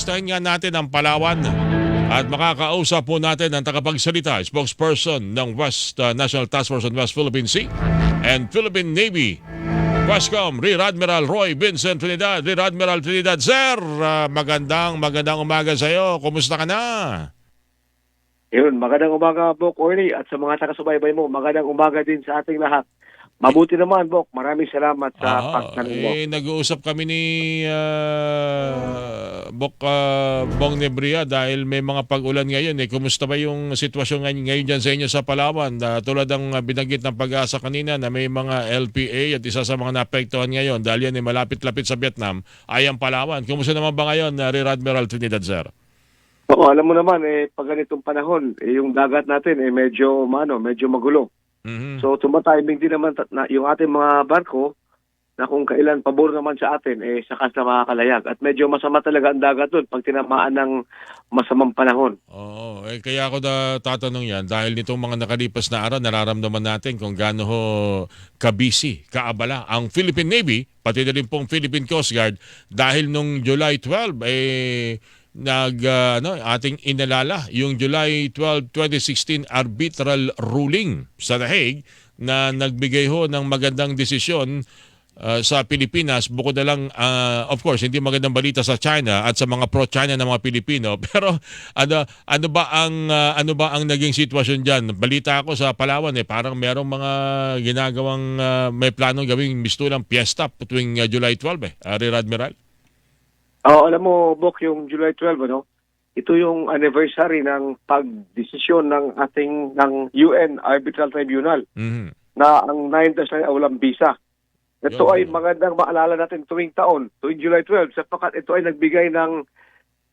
Stahin nga natin ang Palawan at makakausap po natin ang tagapagsalita, spokesperson ng West uh, National Task Force on West Philippine Sea and Philippine Navy. Wascom, Rear Admiral Roy Vincent Trinidad. Rear Admiral Trinidad, Sir, uh, magandang magandang umaga sa iyo. Kumusta ka na? Yun, magandang umaga, Bok Orly, at sa mga taga-subaybay mo, magandang umaga din sa ating lahat. Mabuti naman, Bok. Maraming salamat sa Ah, pagtanong mo. eh, nag-uusap kami ni uh, Bok uh, Bong Nebria dahil may mga pag-ulan ngayon. Eh. Kumusta ba yung sitwasyon ngayon, ngayon dyan sa inyo sa Palawan? Ah, tulad ng uh, binanggit ng pag-asa kanina na may mga LPA at isa sa mga naapektuhan ngayon dahil yan ay malapit-lapit sa Vietnam ay ang Palawan. Kumusta naman ba ngayon, uh, Rear Admiral Trinidad, sir? Oo, alam mo naman, eh, pag ganitong panahon, eh, yung dagat natin, eh, medyo, mano, medyo magulo. Mhm. So, tumatiming din naman na, yung ating mga barko, na kung kailan pabor naman sa atin, eh, sakas na makakalayag. At medyo masama talaga ang dagat doon pag tinamaan ng masamang panahon. Oo, eh, kaya ako na tatanong yan dahil nitong mga nakalipas na araw nararamdaman natin kung gaano ho kabisi, kaabala ang Philippine Navy, pati na rin pong Philippine Coast Guard dahil nung July 12 eh nag ah, ano ating inalala yung July 12, 2016 arbitral ruling sa The Hague na nagbigay ho ng magandang desisyon uh, sa Pilipinas. Bukod na lang uh, of course hindi magandang balita sa China at sa mga pro-China ng mga Pilipino. Pero ano ano ba ang uh, ano ba ang naging sitwasyon diyan balita ako sa Palawan eh parang merong mga ginagawang uh, may planong gawing mistulang piyesta tuwing uh, July 12 eh uh, Rear Admiral Oo, alam mo, Bok, yung July 12, ano, ito yung anniversary ng pagdesisyon ng ating ng UN Arbitral Tribunal Mhm. na ang 9 dash ay walang visa. Ito Yun. ay magandang maalala natin tuwing taon, tuwing July 12, sapagkat ito ay nagbigay ng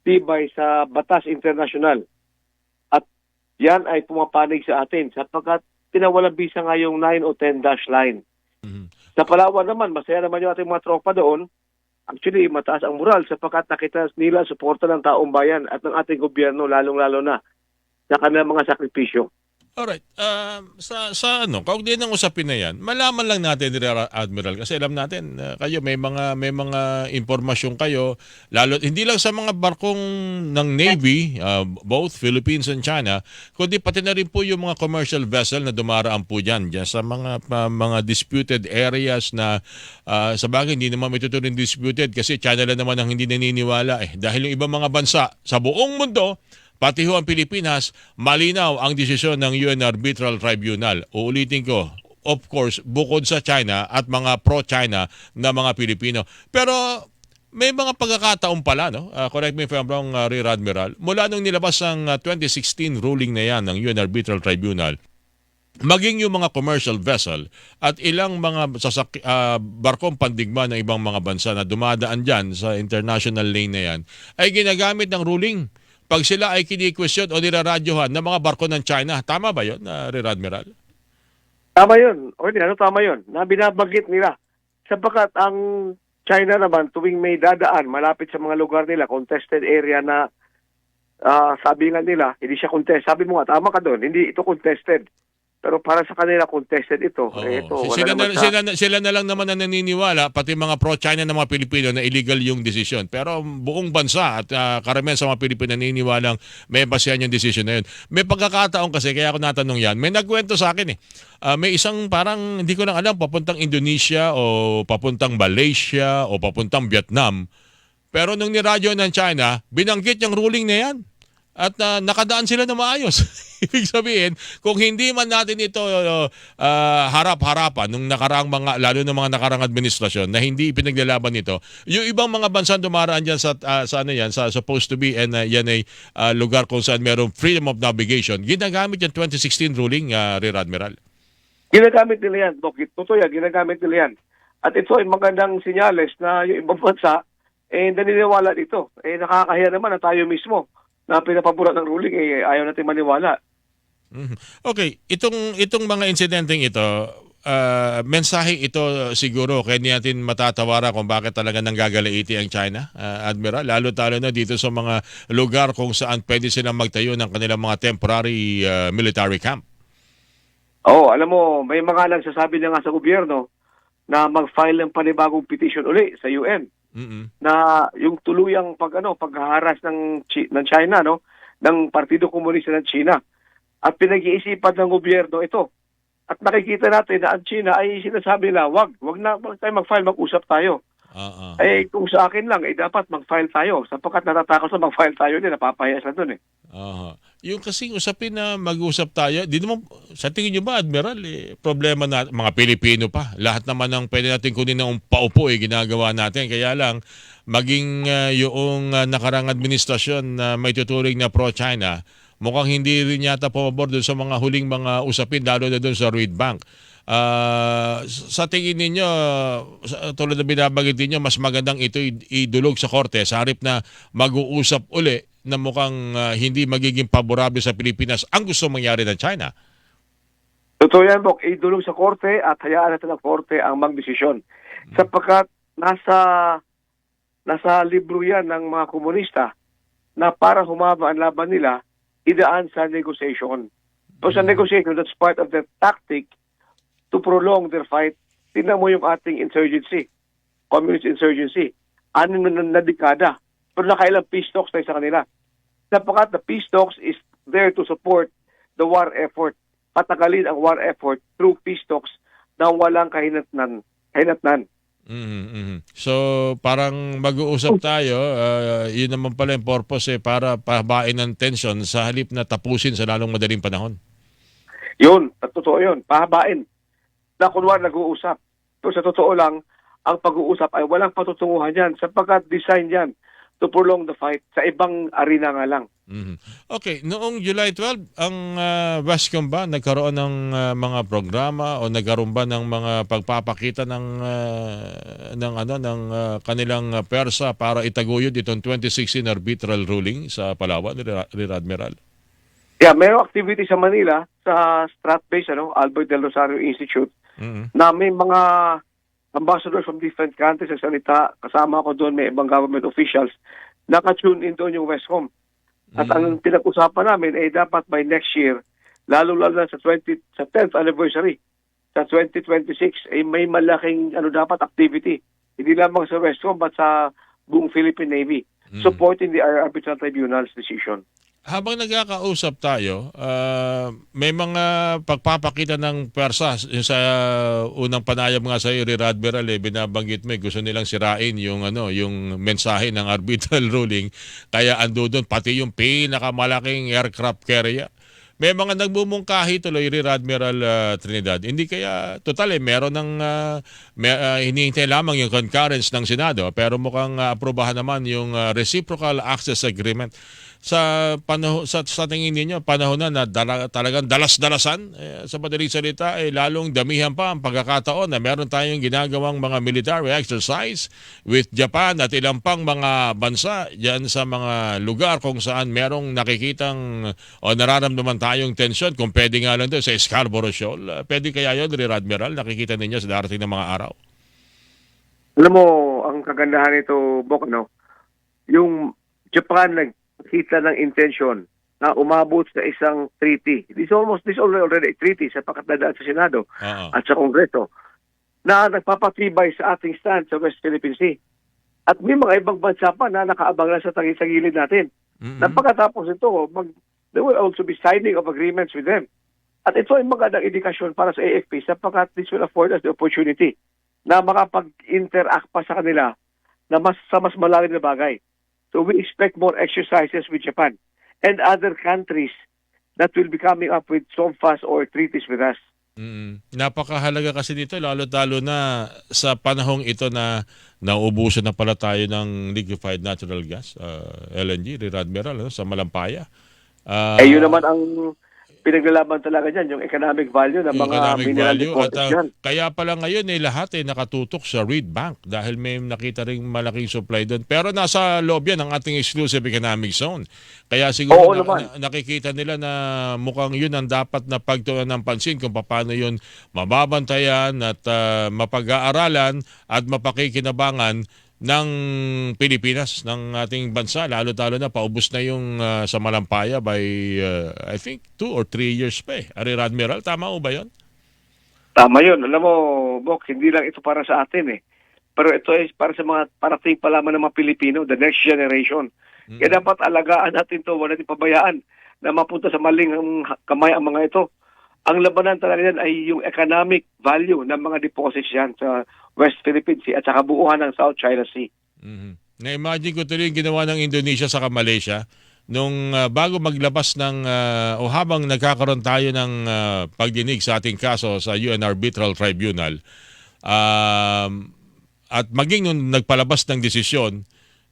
tibay sa batas internasyonal. At yan ay pumapanig sa atin sapagkat pinawalang visa nga yung 9 o 10 dash line. Mhm. Sa Palawan naman, masaya naman yung ating mga tropa doon. Actually, mataas ang moral sapagkat nakita nila suporta ng taong bayan at ng ating gobyerno, lalong-lalo na sa kanilang mga sakripisyo. Alright, um, sa sa ano, kaugnay ng usapin na 'yan, malaman lang natin Rear Admiral kasi alam natin uh, kayo may mga may mga impormasyon kayo lalo hindi lang sa mga barkong ng Navy, uh, both Philippines and China, kundi pati na rin po yung mga commercial vessel na dumaraan po diyan diyan sa mga pa- mga disputed areas na uh, sa bagay hindi naman may tuturing disputed kasi China lang naman ang hindi naniniwala eh. Dahil yung ibang mga bansa sa buong mundo Pati ho ang Pilipinas, malinaw ang desisyon ng UN Arbitral Tribunal. Uulitin ko, of course, bukod sa China at mga pro-China na mga Pilipino. Pero may mga pagkakataon pala, no? Uh, correct me if I'm wrong, uh, Rear Admiral. Mula nung nilabas ang uh, 2016 ruling na yan ng UN Arbitral Tribunal, maging yung mga commercial vessel at ilang mga sasak ah, barkong pandigma ng ibang mga bansa na dumadaan dyan sa international lane na yan ay ginagamit ng ruling pag sila ay kini-question o niraradyohan ng mga barko ng China. Tama ba yun, uh, Rear Admiral? Tama yun. O hindi, ano tama yun? Na binabanggit nila. Sapagkat ang China naman, tuwing may dadaan, malapit sa mga lugar nila, contested area na ah, sabi nga nila, hindi siya contest. Sabi mo nga, tama ka doon, hindi ito contested. Pero para sa kanila, contested ito. Oo. Eh, ito wala sila, na, naman sa- sila, na- sila na lang naman ang naniniwala, pati mga pro-China ng mga Pilipino na illegal yung desisyon. Pero buong bansa at uh, karamihan sa mga Pilipino naniniwalang may basihan yung desisyon na yun. May pagkakataon kasi, kaya ako natanong yan, may nagkwento sa akin eh. Ah, may isang parang, hindi ko lang alam, papuntang Indonesia o papuntang Malaysia o papuntang Vietnam. Pero nung niradyo ng China, binanggit yung ruling na yan. At ah, nakadaan sila na maayos. Ibig sabihin, kung hindi man natin ito uh, harap-harapan nung nakaraang mga, lalo ng mga nakaraang administrasyon na hindi ipinaglalaban nito, yung ibang mga bansa dumaraan dyan sa, ah, sa ano yan, sa supposed to be, and ah, yan ay ah, lugar kung saan merong freedom of navigation, ginagamit yung 2016 ruling, uh, Rear Admiral. Ginagamit nila yan, Bokit. Totoo yan, ginagamit nila yan. At ito ay magandang sinyales na yung ibang bansa, eh, naniniwala dito. Eh, nakakahiya naman na tayo mismo na pinapaboran ng ruling, eh, ayaw natin maniwala. Mhm. Okay, itong itong mga insidenteng ito, ah, mensahe ito siguro kaya natin matatawara kung bakit talaga nanggagalaiti ang China, ah, Admiral, lalo talo na dito sa mga lugar kung saan pwede silang magtayo ng kanilang mga temporary ah, military camp. Oo, alam mo, may mga nagsasabi na nga sa gobyerno na mag-file ng panibagong petition uli sa UN Mm-mm. na yung tuluyang pag ano paghaharas ng Chi- ng China no ng Partido Komunista ng China at pinag-iisipan ng gobyerno ito at nakikita natin na ang China ay sinasabi nila wag wag na wag tayo mag-file mag-usap tayo ah. eh kung sa akin lang eh dapat mag-file tayo sapagkat natatakot sa mag-file tayo din napapahiya sila dun eh Aha. Yung kasing usapin na mag-usap tayo, di naman, sa tingin nyo ba, Admiral, eh, problema na, mga Pilipino pa, lahat naman ng pwede natin kunin ng paupo, eh, ginagawa natin. Kaya lang, maging ah, yung ah, nakarang administrasyon na may tuturing na pro-China, mukhang hindi rin yata pumabor doon sa mga huling mga usapin, lalo na doon sa Reed Bank. Ah, sa tingin ninyo, tulad na binabanggit ninyo, mas magandang ito idulog sa korte sa harip na mag-uusap uli na mukhang ah, hindi magiging paborable sa Pilipinas ang gusto mangyari ng China. Totoo yan, Bok. Idulong sa korte at hayaan natin ang korte ang magdesisyon. Sapagkat nasa nasa libro yan ng mga komunista na para humaba ang laban nila, idaan sa negotiation. So sa Mm. negotiation, that's part of their tactic to prolong their fight. Tingnan mo yung ating insurgency, communist insurgency. Anin na, na dekada. Pero nakailang peace talks tayo sa kanila. Sapagkat the peace talks is there to support the war effort patagalin ang war effort through peace talks na walang kahinatnan. kahinatnan. Mhm, mhm. So parang mag-uusap tayo, ah, yun naman pala yung purpose eh, para pahabain ng tension sa halip na tapusin sa lalong madaling panahon. Yun, totoo yun, pahabain. Na kunwari nag-uusap. Pero sa totoo lang, ang pag-uusap ay walang patutunguhan yan sapagkat design yan to prolong the fight sa ibang arena nga lang. Mhm. Okay, noong July 12, ang uh, Westcom ba nagkaroon ng ah, mga programa o nagkaroon ba ng mga pagpapakita ng ah, ng ano ng ah, kanilang ah, persa para itaguyod itong 2016 arbitral ruling sa Palawan, Rear Rear Admiral? Yeah, mayroong activity sa Manila sa Strat-based ano, Albert Del Rosario Institute Mhm. na may mga ambassadors from different countries sa salita. Kasama ko doon, may ibang government officials. Naka-tune in doon yung Westcom. At ang pinag-usapan namin ay dapat by next year, lalo-lalo na sa 20 sa 10th anniversary sa 2026 ay may malaking ano dapat activity. Hindi lamang sa Westcom but sa buong Philippine Navy supporting the arbitral tribunal's decision. Habang nagkakausap tayo, ah, may mga pagpapakita ng persa sa unang panayam nga sa iyo, Rear Admiral, eh, binabanggit mo, eh, gusto nilang sirain yung, ano, yung mensahe ng arbitral ruling. Kaya ando doon, pati yung pinakamalaking aircraft carrier. May mga nagbumungkahi tuloy, Rear Admiral ah, Trinidad. Hindi kaya, total eh, meron ng, uh, may, ah, hinihintay lamang yung concurrence ng Senado, pero mukhang ah, aprobahan naman yung ah, Reciprocal Access Agreement sa panahon sa, sa tingin ninyo panahon na na dala, talagang dalas-dalasan eh, sa madaling salita eh, lalong damihan pa ang pagkakataon na meron tayong ginagawang mga military exercise with Japan at ilang pang mga bansa diyan sa mga lugar kung saan merong nakikitang o nararamdaman tayong tension kung pwede nga lang doon sa Scarborough Shoal Uh, pwede kaya yun Rear Admiral nakikita ninyo sa darating na mga araw Alam mo, ang kagandahan nito, Bok, no? Yung Japan nagkita ng intention na umabot sa isang treaty. This almost this already, already a treaty sa pakatadaan sa Senado Oo. at sa Kongreso na nagpapatibay sa ating stand sa West Philippine Sea. At may mga ibang bansa pa na nakaabang lang sa tanging sa gilid natin. Mm-mm. Na pagkatapos ito, mag, there will also be signing of agreements with them. At ito ay magandang indikasyon para sa AFP sapagkat this will afford us the opportunity na makapag-interact pa sa kanila na mas sa mas malalim na bagay. So we expect more exercises with Japan and other countries that will be coming up with SOMFAs or treaties with us. Mm. Napakahalaga kasi dito lalo-talo na sa panahong ito na nauubusan na pala tayo ng liquefied natural gas, uh, LNG, Rear Admiral, ano, sa Malampaya. Ah, eh yun naman ang pinaglalaban talaga dyan, yung economic value ng mga economic mineral value. At ah, dyan. kaya pala ngayon eh, lahat eh, nakatutok sa Reed Bank dahil may nakita rin malaking supply doon. Pero nasa loob yan ng ating exclusive economic zone. Kaya siguro Oo na- naman. na- nakikita nila na mukhang yun ang dapat na pagtuunan ng pansin kung paano yun mababantayan at ah, mapag-aaralan at mapakikinabangan ng Pilipinas, ng ating bansa, lalo-talo na paubos na yung ah, sa Malampaya by, ah, I think, two or three years pa eh. Arir Admiral, tama mo ba yun? Tama yun. Alam mo, Bok, hindi lang ito para sa atin eh. Pero ito ay para sa mga parating pa lamang ng mga Pilipino, the next generation. Mm. Kaya dapat alagaan natin to, wala natin pabayaan na mapunta sa maling kamay ang mga ito. Ang labanan talaga yan ay yung economic value ng mga deposits yan sa West Philippine Sea at sa kabuuan ng South China Sea. Mhm. Na-imagine ko tuloy yung ginawa ng Indonesia sa Malaysia nung ah, bago maglabas ng ah, o habang nagkakaroon tayo ng ah, pagdinig sa ating kaso sa UN Arbitral Tribunal um, at maging nung nagpalabas ng desisyon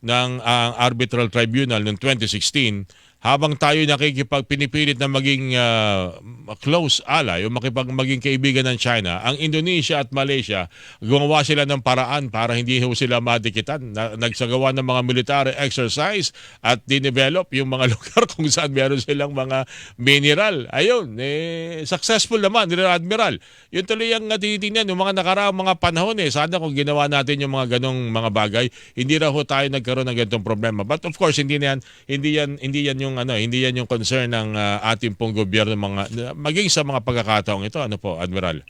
ng ang Arbitral Tribunal noong 2016 habang tayo nakikipag pinipilit na maging ah, close ally o makipag maging kaibigan ng China, ang Indonesia at Malaysia gumawa sila ng paraan para hindi ho sila madikitan. Na, nagsagawa ng mga military exercise at dinevelop yung mga lugar kung saan meron silang mga mineral. Ayun, eh, successful naman, Rear Admiral. Yun tuloy ang uh, tinitingnan, yung mga nakaraang mga panahon eh. Sana kung ginawa natin yung mga ganong mga bagay, hindi raw tayo nagkaroon ng ganitong problema. But of course, hindi yan, hindi yan, hindi yan yung ano, hindi yan yung concern ng uh, ating pong gobyerno mga maging sa mga pagkakataong ito. Ano po, Admiral?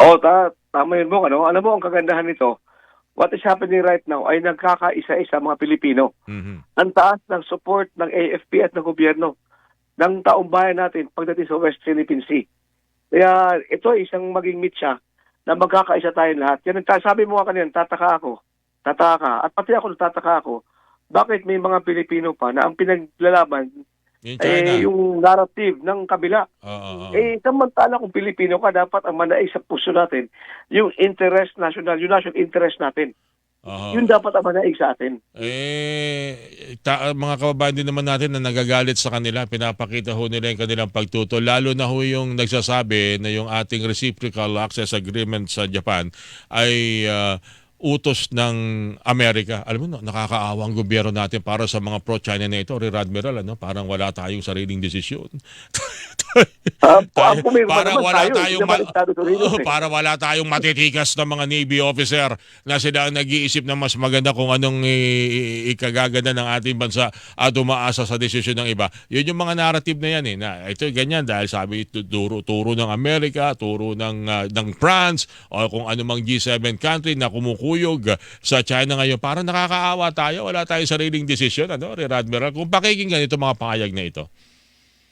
Oo, ta tama yun mo. Ano? Alam mo, ang kagandahan nito, what is happening right now ay nagkakaisa-isa mga Pilipino. Mhm. Ang taas ng support ng AFP at ng gobyerno ng taong bayan natin pagdating sa West Philippine Sea. Kaya ito ay isang maging mitya na magkakaisa tayong lahat. Yan, ang sabi mo nga kanina, tataka ako, tataka ka, at pati ako tataka ako, bakit may mga Pilipino pa na ang pinaglalaban Yung China. eh, yung narrative ng kabila. Oo, oo. Eh, samantala kung Pilipino ka, dapat ang manaig sa puso natin, yung interest national, yung national interest natin. Oo. Yun dapat ang manaig sa atin. Eh, ta- mga kababayan din naman natin na nagagalit sa kanila, pinapakita ho nila yung kanilang pagtuto. Lalo na ho yung nagsasabi na yung ating reciprocal access agreement sa Japan ay ah, utos ng Amerika. Alam mo, no, nakakaawa ang gobyerno natin para sa mga pro-China na ito, Rear Admiral, ano? parang wala tayong sariling desisyon. Uh, Tayo- para naman wala tayo, tayong ma- eh. para wala tayong matitikas na mga Navy officer na sila ang nag-iisip na mas maganda kung anong ikagaganda ng ating bansa at umaasa sa desisyon ng iba. Yun yung mga narrative na yan eh. Na ito ganyan dahil sabi tu- turo, turo ng Amerika, turo ng, ah, ng France o kung ano mang G7 country na kumukuyog sa China ngayon. Parang nakakaawa tayo. Wala tayong sariling desisyon. Ano, Rear Admiral? Kung pakikinggan ito mga pahayag na ito.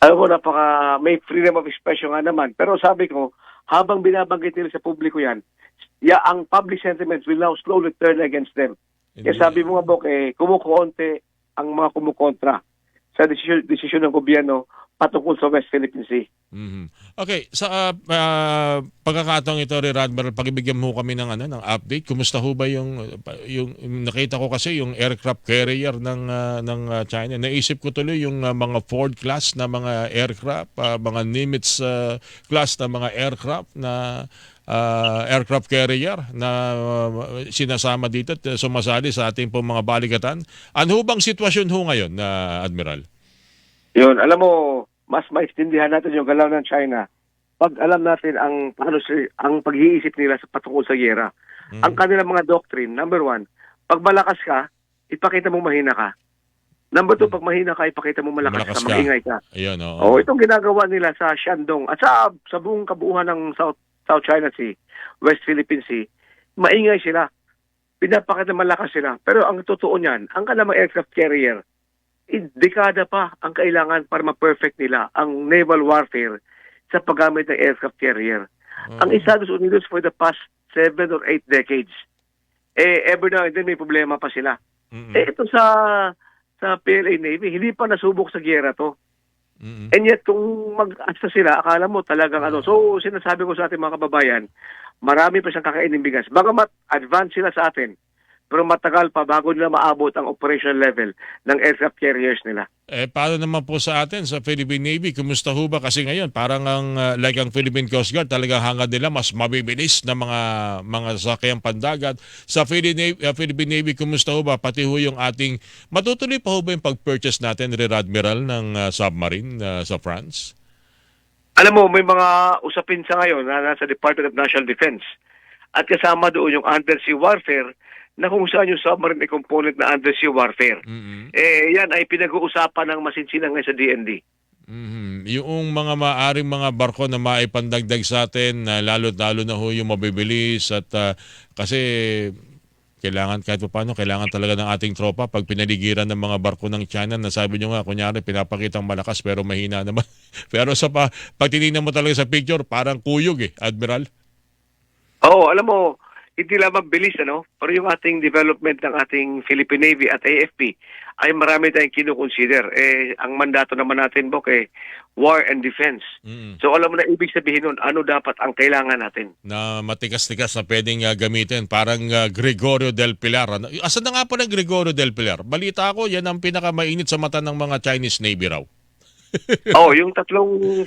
Alam mo, napaka, may freedom of expression nga naman. Pero sabi ko, habang binabanggit nila sa publiko yan, ya, ang public sentiments will now slowly turn against them. Kaya sabi mo nga, Bok, eh, kumukonte ang mga kumukontra sa desisyon, desisyon ng gobyerno patungkol sa West Philippine Sea. Mhm. Okay, sa ah, ah, pagkakataong ito, Rear Admiral, pakibigyan mo kami ng ano ng update. Kumusta ho ba yung yung nakita ko kasi yung aircraft carrier ng ah, ng ah, China. Naisip ko tuloy yung ah, mga Ford class na mga aircraft, ah, mga Nimitz ah, class na mga aircraft na ah, aircraft carrier na ah, sinasama dito at sumasali sa ating pong mga balikatan. Ano bang sitwasyon ho ngayon na Admiral? Yun, alam mo, mas maistindihan natin yung galaw ng China pag alam natin ang paano ang pag-iisip nila sa patungkol sa gera. Mhm. Ang kanilang mga doctrine, number one, pag malakas ka, ipakita mo mahina ka. Number two, pag mahina ka, ipakita mo malakas, Malakas ka, ka. maingay ka. Ayun, oo. Oh, itong ginagawa nila sa Shandong at sa, sa buong kabuuan ng South, South China Sea, West Philippine Sea, maingay sila. Pinapakita malakas sila. Pero ang totoo niyan, ang kanilang aircraft carrier, dekada pa ang kailangan para ma-perfect nila ang naval warfare sa paggamit ng aircraft carrier. Oo. Ang Estados Unidos for the past seven or eight decades, eh, ever now and then may problema pa sila. Mhm. Eh, ito sa sa PLA Navy, hindi pa nasubok sa gera to. Mhm. And yet, kung mag-asta sila, akala mo talagang ano. So, sinasabi ko sa ating mga kababayan, marami pa siyang kakainin bigas. Bagamat advance sila sa atin, pero matagal pa bago nila maabot ang operational level ng aircraft carriers nila. Eh, paano naman po sa atin, sa Philippine Navy? Kumusta ho ba? Kasi ngayon, parang ang, uh, like ang Philippine Coast Guard, talagang hangad nila mas mabibilis na mga mga sakyang pandagat. Sa Philippine Navy, uh, Philippine Navy, kumusta ho ba? Pati ho yung ating, matutuloy pa ho ba yung pag-purchase natin, Rear Admiral, ng uh, submarine uh, sa France? Alam mo, may mga usapin sa ngayon na nasa Department of National Defense. At kasama doon yung undersea warfare na kung saan yung submarine component na undersea warfare. Mhm. Eh, yan ay pinag-uusapan ng masinsinang ngayon sa DND. Mhm. Yung mga maaring mga barko na maipandagdag sa atin, na lalo-lalo na ho yung mabibilis at ah, kasi Kailangan kahit pa paano, kailangan talaga ng ating tropa pag pinaligiran ng mga barko ng China na sabi nyo nga, kunyari, pinapakitang malakas pero mahina naman. pero sa pa, pag tinignan mo talaga sa picture, parang kuyog eh, Admiral. Oo, alam mo, hindi lamang bilis, ano? Pero yung ating development ng ating Philippine Navy at AFP ay marami tayong kinukonsider. Eh, ang mandato naman natin, Bok, eh, war and defense. Mm. So alam mo na ibig sabihin nun, ano dapat ang kailangan natin? Na matikas-tikas na pwedeng uh, gamitin. Parang uh, Gregorio del Pilar. Ano? Asan na nga pa ng Gregorio del Pilar? Balita ko, yan ang pinakamainit sa mata ng mga Chinese Navy raw. Oo, yung tatlong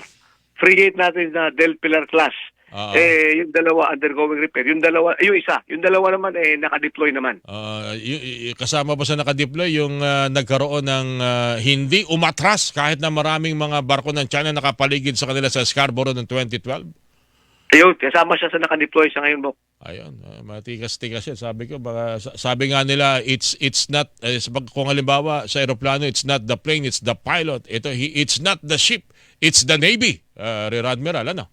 frigate natin na Del Pilar class, Oo. eh, yung dalawa undergoing repair. Yung dalawa, eh, yung isa, yung dalawa naman, eh, naka-deploy naman. Uh, kasama pa sa nakadeploy yung uh, nagkaroon ng uh, hindi umatras kahit na maraming mga barko ng China nakapaligid sa kanila sa Scarborough noong 2012. Ayun, kasama siya sa naka-deploy sa ngayon, Bok. Ayun, uh, matikas-tikas yan. Sabi ko, baka, sa- sabi nga nila, it's it's not, eh, kung halimbawa sa aeroplano, it's not the plane, it's the pilot. Ito, he, it's not the ship, it's the Navy. Uh, Rear Admiral, ano?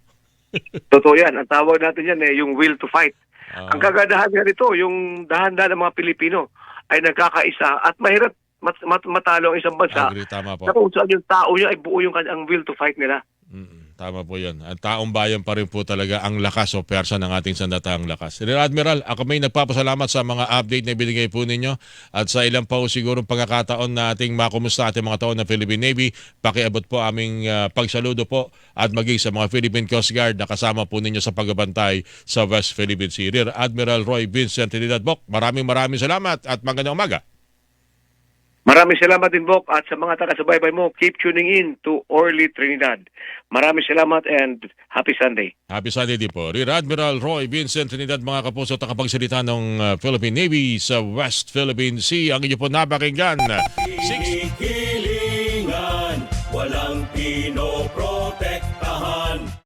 Totoo yan. Ang tawag natin yan, eh, yung will to fight. Ah. Ang kagandahan nga nito, yung dahan-dahan ng mga Pilipino ay nagkakaisa at mahirap mat- mat- matalo ang isang bansa Agree, tama po. na kung saan yung tao niya ay buo yung kanyang will to fight nila. Mm, tama po yun. Ang taong bayan pa rin po talaga ang lakas o persa ng ating sandatahang lakas. Rear Admiral, ako may nagpapasalamat sa mga update na binigay po ninyo at sa ilang pa siguro pagkakataon na ating makumusta ating mga taon ng Philippine Navy. Pakiabot po aming ah, pagsaludo po at maging sa mga Philippine Coast Guard na kasama po ninyo sa pagbabantay sa West Philippine Sea. Rear Admiral Roy Vincent Trinidad Bok, maraming maraming salamat at magandang umaga. Maraming salamat din, Bok. At sa mga taga-subaybay mo, keep tuning in to Orly Trinidad. Maraming salamat and happy Sunday. Happy Sunday din po. Rear Admiral Roy Vincent Trinidad, mga kapuso, takapagsalita ng uh, Philippine Navy sa West Philippine Sea. Ang inyo po napakinggan. Six